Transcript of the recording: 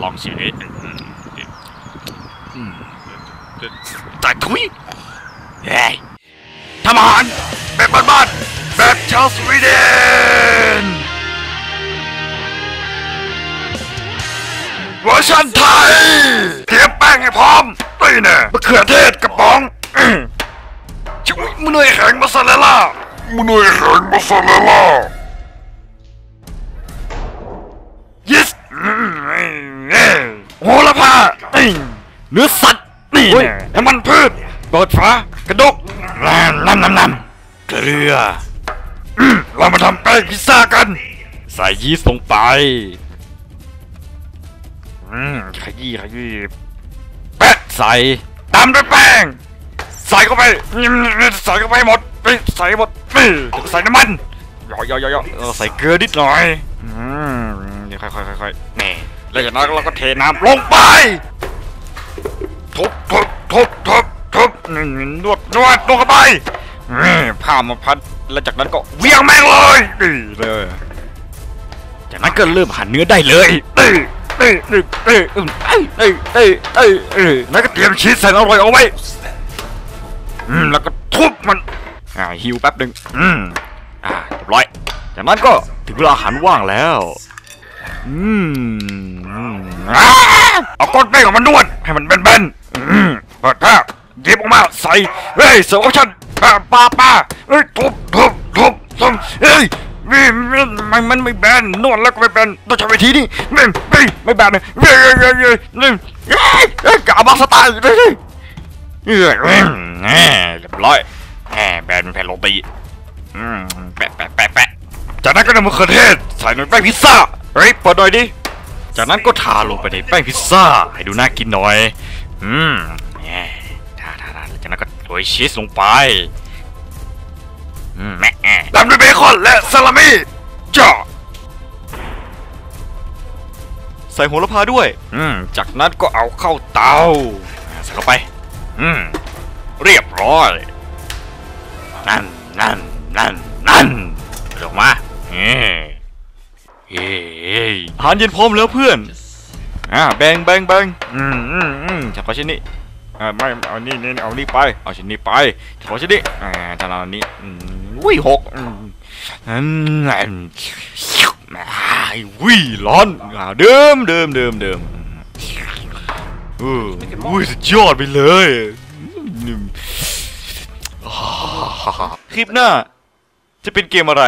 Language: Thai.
long series. Tại thúi yeah. Thăm hẳn Bẹp bật bật Bẹp Charles อร์ชันไทยเทียบแป้งให้พร้อมตีแน่มะเขือเทศกระป๋องชิวิมุนเนยแข็งมาซาเรลล่ามุนเนยแข็งมาซาเรลล่า ระพานี่เนื้อสัตว์นี่แน่น้ำมันพืชเปิดฝากระดกน้ำน้ำน้ำน้ำเกลืออืมเรามาทำแป้งพิซซ่ากัน ใส่ยีสต์ลงไปอืมขยี้ขยี้แปะใส่ตามด้วยแป้ง ใส่เข้าไปอืมใส่เข้าไปให้หมดไปใส่ให้หมดนี่ใส่น้ำมันย่อย่อย่อย่อเออใส่เกลือนิดหน่อยอืมเดี๋ยวค่อยๆค่อยๆนี่แล้วจากนั้นเราก็เทน้ำลงไป ทุบทุบทุบทุบทุบนี่นวดนวดนวเข้าไปนี่ผ้ามาพัดแล้วจากนั้นก็เวียงแม่งเลยนี่เลยจากนั้นก็เริ่มหั่นเนื้อได้เลยเอ้ยเอ้ยเอ้ยเอ้ยเอ้ยเอ้ยเอ้ยเอ้ยเอ้ยแล้วก็เตรียมชีสใส่อร่อยเอาไว้อืมแล้วก็ทุบมันอ่าฮิวแป๊บหนึ่งอืมอ่าเรียบร้อย จากนั้นก็ถึงเวลาอาหารว่างแล้วอืมอ่าเอาก้อนแป้งของมันนวดให้มันแบนๆ เปิดผ้าหยิบออกมาใส่เฮ้ยเสิร์ฟอชั่นป้าป้าป้าเฮ้ยทุบทุบทุบทุบเฮ้ยม่ไม่ไม่มันไม่แบนนวดแล้วก็ไม่แบนต้องใช้วิธีนี้ไม่ไม่ไม่แบนเลยเฮ้ยเฮ้ยเฮ้ยเฮ้ยเฮ้ยกาบักสไตล์เฮ้ยเฮ้ยเฮ้ยเรียบร้อยแหมแบนแผ่นโรตีอืมแปะแปะแปะแปะจากนั้นก็นำมะเขือเทศใส่ในแป้งพิซซ่าเฮ้ยเปิดหน่อยดิจากนั้นก็ทาลงไปในแป้งพิซซ่าให้ดูน่ากินหน่อย อืมแหม่ทาทาทาแล้วจากนั้นก็โรยชีสลงไปอืมแม่ตามด้วยเบคอนและซาลามี่จ้าใส่โหระพาด้วย อืม จากนั้นก็เอาเข้าเตาอ่าใส่เข้าไป อืม เรียบร้อย นั่น นั่น นั่น นั่นออกมาเฮ้เฮ้ อาหารเย็นพร้อมแล้วเพื่อน อ่าแบ่งแบ่งแบ่งอืมอืมอืมเฉพาะชิ้นนี้อ่าไม่เอานี่นี่เอานี่ไปเอาชิ้นนี้ไปเฉพาะชิ้นนี้อ่าถ้าเราอันนี้อืมอุ้ยหกอืมอืมอืมอ่าอุ้ยร้อนอ่าเดิมเดิมเดิมเดิมเอออุ้ยสุดยอดไปเลยคลิปหน้าจะเป็นเกมอะไร